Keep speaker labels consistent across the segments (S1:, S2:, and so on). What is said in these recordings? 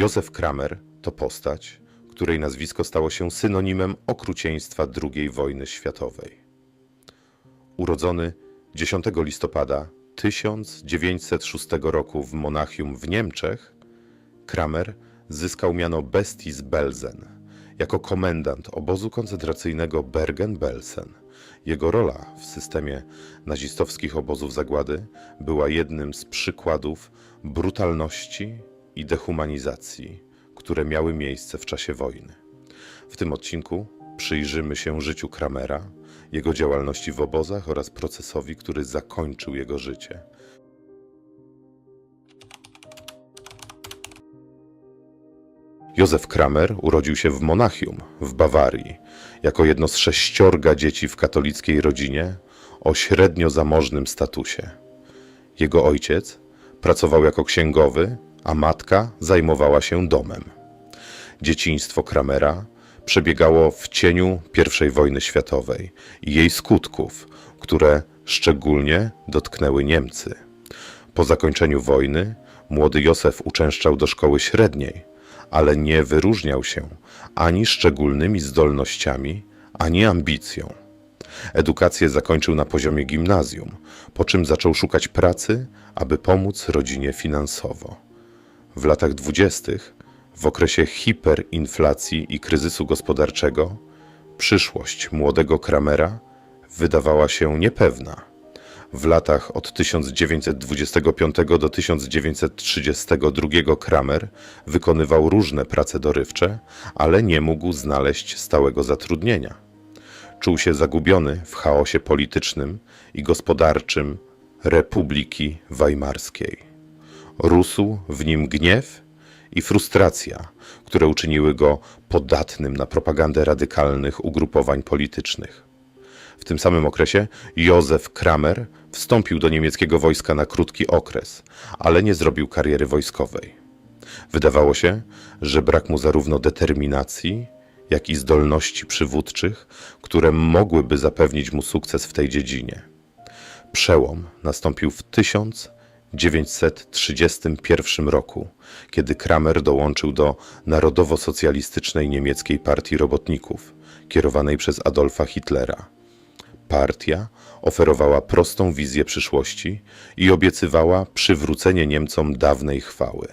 S1: Józef Kramer to postać, której nazwisko stało się synonimem okrucieństwa II wojny światowej. Urodzony 10 listopada 1906 roku w Monachium w Niemczech, Kramer zyskał miano bestii z Belzen jako komendant obozu koncentracyjnego Bergen-Belsen. Jego rola w systemie nazistowskich obozów zagłady była jednym z przykładów brutalności i dehumanizacji, które miały miejsce w czasie wojny. W tym odcinku przyjrzymy się życiu Kramera, jego działalności w obozach oraz procesowi, który zakończył jego życie. Józef Kramer urodził się w Monachium w Bawarii jako jedno z sześciorga dzieci w katolickiej rodzinie o średnio zamożnym statusie. Jego ojciec pracował jako księgowy, a matka zajmowała się domem. Dzieciństwo Kramera przebiegało w cieniu I wojny światowej i jej skutków, które szczególnie dotknęły Niemcy. Po zakończeniu wojny młody Józef uczęszczał do szkoły średniej, ale nie wyróżniał się ani szczególnymi zdolnościami, ani ambicją. Edukację zakończył na poziomie gimnazjum, po czym zaczął szukać pracy, aby pomóc rodzinie finansowo. W latach dwudziestych, w okresie hiperinflacji i kryzysu gospodarczego, przyszłość młodego Kramera wydawała się niepewna. W latach od 1925 do 1932 Kramer wykonywał różne prace dorywcze, ale nie mógł znaleźć stałego zatrudnienia. Czuł się zagubiony w chaosie politycznym i gospodarczym Republiki Weimarskiej. Rósł w nim gniew i frustracja, które uczyniły go podatnym na propagandę radykalnych ugrupowań politycznych. W tym samym okresie Józef Kramer wstąpił do niemieckiego wojska na krótki okres, ale nie zrobił kariery wojskowej. Wydawało się, że brak mu zarówno determinacji, jak i zdolności przywódczych, które mogłyby zapewnić mu sukces w tej dziedzinie. Przełom nastąpił w 1931 roku, kiedy Kramer dołączył do Narodowo-Socjalistycznej Niemieckiej Partii Robotników, kierowanej przez Adolfa Hitlera. Partia oferowała prostą wizję przyszłości i obiecywała przywrócenie Niemcom dawnej chwały.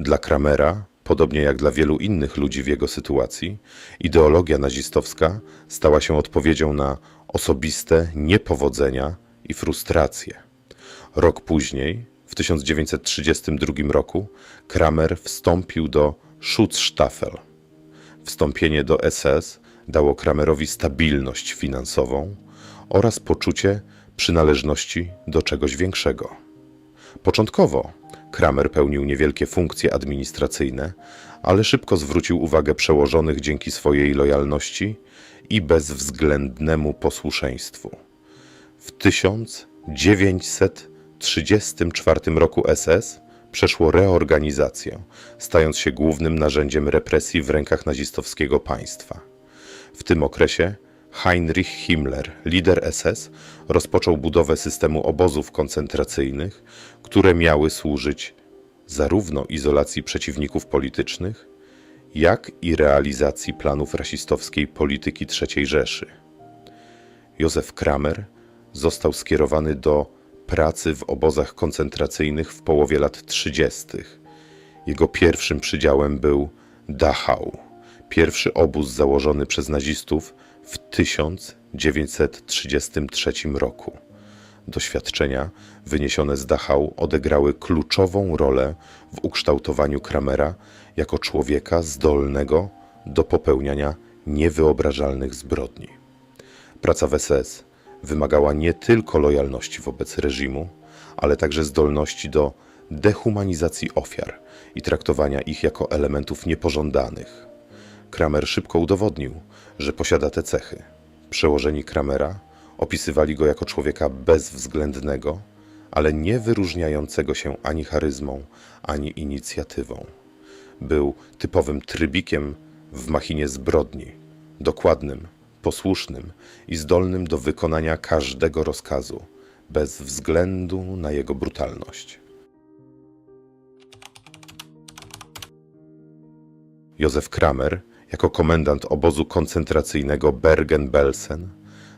S1: Dla Kramera, podobnie jak dla wielu innych ludzi w jego sytuacji, ideologia nazistowska stała się odpowiedzią na osobiste niepowodzenia i frustracje. Rok później, w 1932 roku, Kramer wstąpił do Schutzstaffel. Wstąpienie do SS dało Kramerowi stabilność finansową oraz poczucie przynależności do czegoś większego. Początkowo Kramer pełnił niewielkie funkcje administracyjne, ale szybko zwrócił uwagę przełożonych dzięki swojej lojalności i bezwzględnemu posłuszeństwu. W 1934 roku SS przeszło reorganizację, stając się głównym narzędziem represji w rękach nazistowskiego państwa. W tym okresie Heinrich Himmler, lider SS, rozpoczął budowę systemu obozów koncentracyjnych, które miały służyć zarówno izolacji przeciwników politycznych, jak i realizacji planów rasistowskiej polityki III Rzeszy. Józef Kramer został skierowany do pracy w obozach koncentracyjnych w połowie lat 30. Jego pierwszym przydziałem był Dachau, pierwszy obóz założony przez nazistów w 1933 roku. Doświadczenia wyniesione z Dachau odegrały kluczową rolę w ukształtowaniu Kramera jako człowieka zdolnego do popełniania niewyobrażalnych zbrodni. Praca w SS wymagała nie tylko lojalności wobec reżimu, ale także zdolności do dehumanizacji ofiar i traktowania ich jako elementów niepożądanych. Kramer szybko udowodnił, że posiada te cechy. Przełożeni Kramera opisywali go jako człowieka bezwzględnego, ale nie wyróżniającego się ani charyzmą, ani inicjatywą. Był typowym trybikiem w machinie zbrodni, dokładnym, posłusznym i zdolnym do wykonania każdego rozkazu, bez względu na jego brutalność. Józef Kramer, jako komendant obozu koncentracyjnego Bergen-Belsen,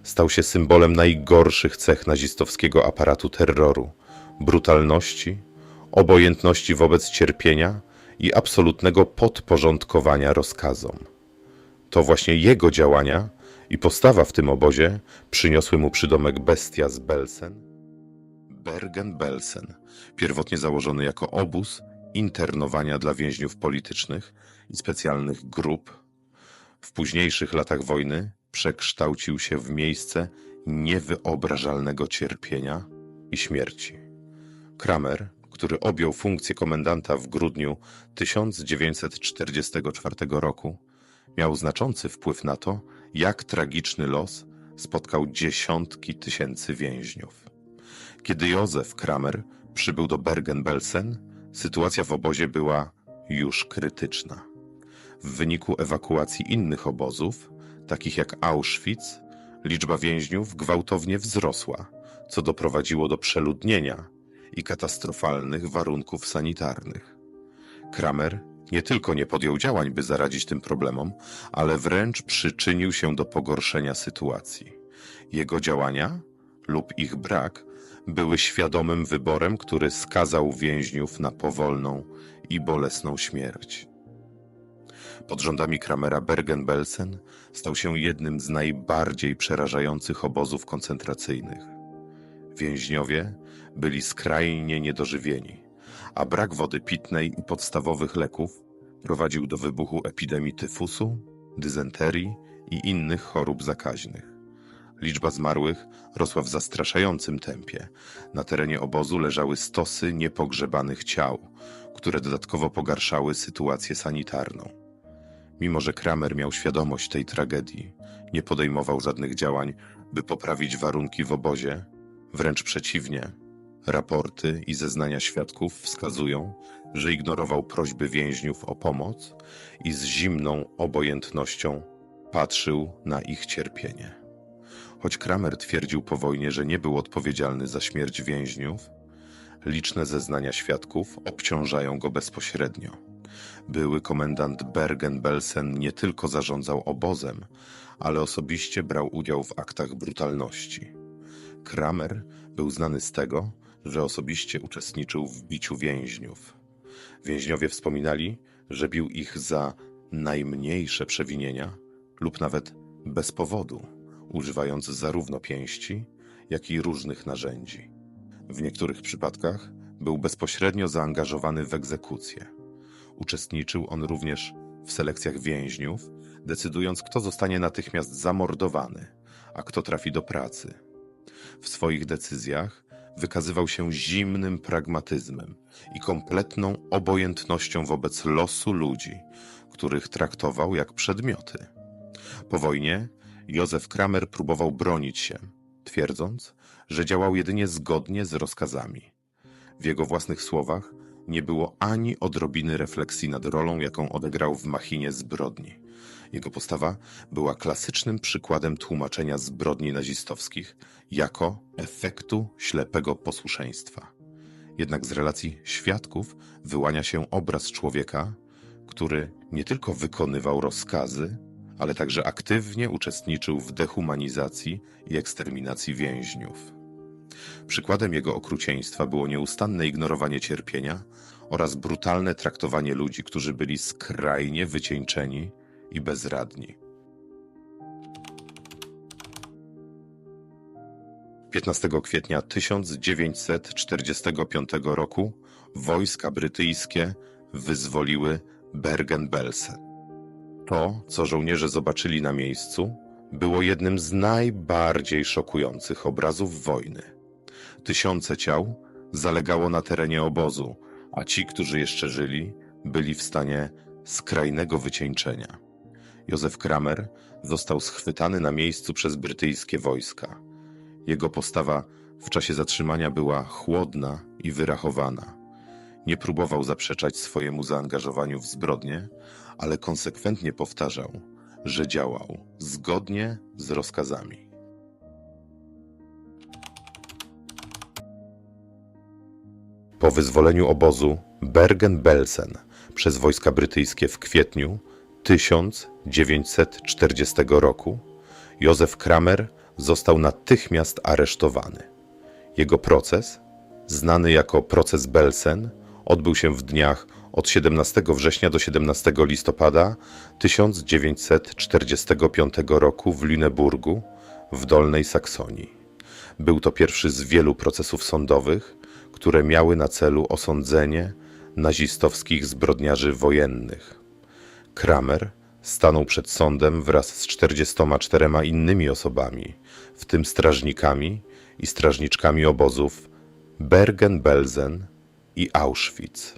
S1: stał się symbolem najgorszych cech nazistowskiego aparatu terroru brutalności, obojętności wobec cierpienia i absolutnego podporządkowania rozkazom. To właśnie jego działania i postawa w tym obozie przyniosły mu przydomek bestia z Belsen. Bergen-Belsen, pierwotnie założony jako obóz internowania dla więźniów politycznych i specjalnych grup, w późniejszych latach wojny przekształcił się w miejsce niewyobrażalnego cierpienia i śmierci. Kramer, który objął funkcję komendanta w grudniu 1944 roku, miał znaczący wpływ na to, jak tragiczny los spotkał dziesiątki tysięcy więźniów. Kiedy Józef Kramer przybył do Bergen-Belsen, sytuacja w obozie była już krytyczna. W wyniku ewakuacji innych obozów, takich jak Auschwitz, liczba więźniów gwałtownie wzrosła, co doprowadziło do przeludnienia i katastrofalnych warunków sanitarnych. Kramer nie tylko nie podjął działań, by zaradzić tym problemom, ale wręcz przyczynił się do pogorszenia sytuacji. Jego działania lub ich brak były świadomym wyborem, który skazał więźniów na powolną i bolesną śmierć. Pod rządami Kramera Bergen-Belsen stał się jednym z najbardziej przerażających obozów koncentracyjnych. Więźniowie byli skrajnie niedożywieni, a brak wody pitnej i podstawowych leków prowadził do wybuchu epidemii tyfusu, dysenterii i innych chorób zakaźnych. Liczba zmarłych rosła w zastraszającym tempie. Na terenie obozu leżały stosy niepogrzebanych ciał, które dodatkowo pogarszały sytuację sanitarną. Mimo, że Kramer miał świadomość tej tragedii, nie podejmował żadnych działań, by poprawić warunki w obozie, wręcz przeciwnie. Raporty i zeznania świadków wskazują, że ignorował prośby więźniów o pomoc i z zimną obojętnością patrzył na ich cierpienie. Choć Kramer twierdził po wojnie, że nie był odpowiedzialny za śmierć więźniów, liczne zeznania świadków obciążają go bezpośrednio. Były komendant Bergen-Belsen nie tylko zarządzał obozem, ale osobiście brał udział w aktach brutalności. Kramer był znany z tego, że osobiście uczestniczył w biciu więźniów. Więźniowie wspominali, że bił ich za najmniejsze przewinienia lub nawet bez powodu, używając zarówno pięści, jak i różnych narzędzi. W niektórych przypadkach był bezpośrednio zaangażowany w egzekucję. Uczestniczył on również w selekcjach więźniów, decydując, kto zostanie natychmiast zamordowany, a kto trafi do pracy. W swoich decyzjach wykazywał się zimnym pragmatyzmem i kompletną obojętnością wobec losu ludzi, których traktował jak przedmioty. Po wojnie Józef Kramer próbował bronić się, twierdząc, że działał jedynie zgodnie z rozkazami. W jego własnych słowach nie było ani odrobiny refleksji nad rolą, jaką odegrał w machinie zbrodni. Jego postawa była klasycznym przykładem tłumaczenia zbrodni nazistowskich jako efektu ślepego posłuszeństwa. Jednak z relacji świadków wyłania się obraz człowieka, który nie tylko wykonywał rozkazy, ale także aktywnie uczestniczył w dehumanizacji i eksterminacji więźniów. Przykładem jego okrucieństwa było nieustanne ignorowanie cierpienia oraz brutalne traktowanie ludzi, którzy byli skrajnie wycieńczeni i bezradni. 15 kwietnia 1945 roku wojska brytyjskie wyzwoliły Bergen-Belsen. To, co żołnierze zobaczyli na miejscu, było jednym z najbardziej szokujących obrazów wojny. Tysiące ciał zalegało na terenie obozu, a ci, którzy jeszcze żyli, byli w stanie skrajnego wycieńczenia. Józef Kramer został schwytany na miejscu przez brytyjskie wojska. Jego postawa w czasie zatrzymania była chłodna i wyrachowana. Nie próbował zaprzeczać swojemu zaangażowaniu w zbrodnie, ale konsekwentnie powtarzał, że działał zgodnie z rozkazami. Po wyzwoleniu obozu Bergen-Belsen przez wojska brytyjskie w kwietniu 1940 roku Józef Kramer został natychmiast aresztowany. Jego proces, znany jako proces Belsen, odbył się w dniach od 17 września do 17 listopada 1945 roku w Lüneburgu w Dolnej Saksonii. Był to pierwszy z wielu procesów sądowych, które miały na celu osądzenie nazistowskich zbrodniarzy wojennych. Kramer stanął przed sądem wraz z 44 innymi osobami, w tym strażnikami i strażniczkami obozów Bergen-Belsen i Auschwitz.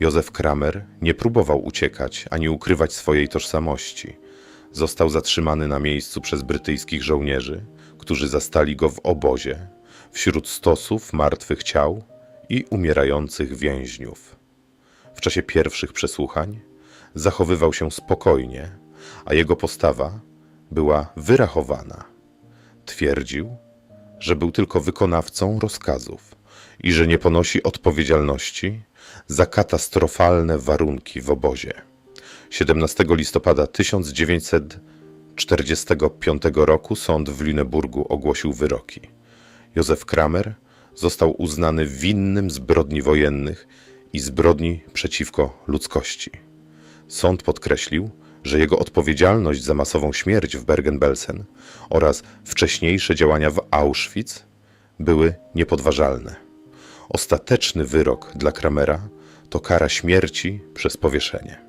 S1: Józef Kramer nie próbował uciekać ani ukrywać swojej tożsamości. Został zatrzymany na miejscu przez brytyjskich żołnierzy, którzy zastali go w obozie, wśród stosów martwych ciał i umierających więźniów. W czasie pierwszych przesłuchań zachowywał się spokojnie, a jego postawa była wyrachowana. Twierdził, że był tylko wykonawcą rozkazów i że nie ponosi odpowiedzialności za katastrofalne warunki w obozie. 17 listopada 1945 roku sąd w Lüneburgu ogłosił wyroki. Józef Kramer został uznany winnym zbrodni wojennych i zbrodni przeciwko ludzkości. Sąd podkreślił, że jego odpowiedzialność za masową śmierć w Bergen-Belsen oraz wcześniejsze działania w Auschwitz były niepodważalne. Ostateczny wyrok dla Kramera to kara śmierci przez powieszenie.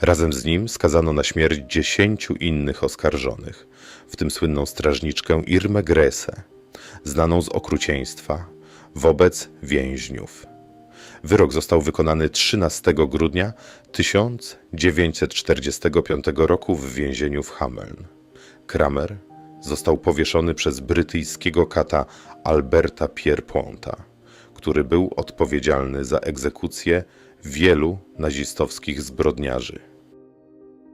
S1: Razem z nim skazano na śmierć dziesięciu innych oskarżonych, w tym słynną strażniczkę Irmę Grese, znaną z okrucieństwa wobec więźniów. Wyrok został wykonany 13 grudnia 1945 roku w więzieniu w Hameln. Kramer został powieszony przez brytyjskiego kata Alberta Pierrepointa, który był odpowiedzialny za egzekucję wielu nazistowskich zbrodniarzy.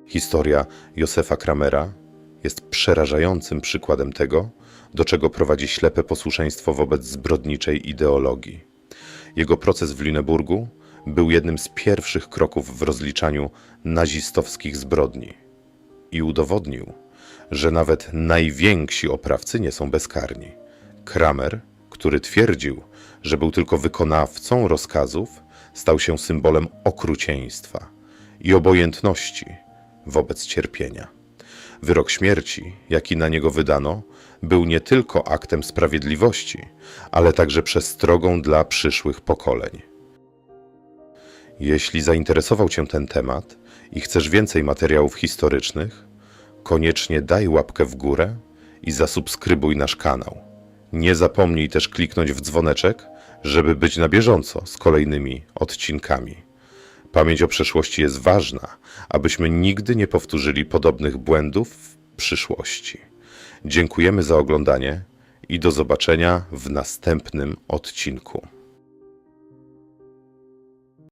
S1: Historia Józefa Kramera jest przerażającym przykładem tego, do czego prowadzi ślepe posłuszeństwo wobec zbrodniczej ideologii. Jego proces w Lüneburgu był jednym z pierwszych kroków w rozliczaniu nazistowskich zbrodni i udowodnił, że nawet najwięksi oprawcy nie są bezkarni. Kramer, który twierdził, że był tylko wykonawcą rozkazów, stał się symbolem okrucieństwa i obojętności wobec cierpienia. Wyrok śmierci, jaki na niego wydano, był nie tylko aktem sprawiedliwości, ale także przestrogą dla przyszłych pokoleń. Jeśli zainteresował Cię ten temat i chcesz więcej materiałów historycznych, koniecznie daj łapkę w górę i zasubskrybuj nasz kanał. Nie zapomnij też kliknąć w dzwoneczek, żeby być na bieżąco z kolejnymi odcinkami. Pamięć o przeszłości jest ważna, abyśmy nigdy nie powtórzyli podobnych błędów w przyszłości. Dziękujemy za oglądanie i do zobaczenia w następnym odcinku.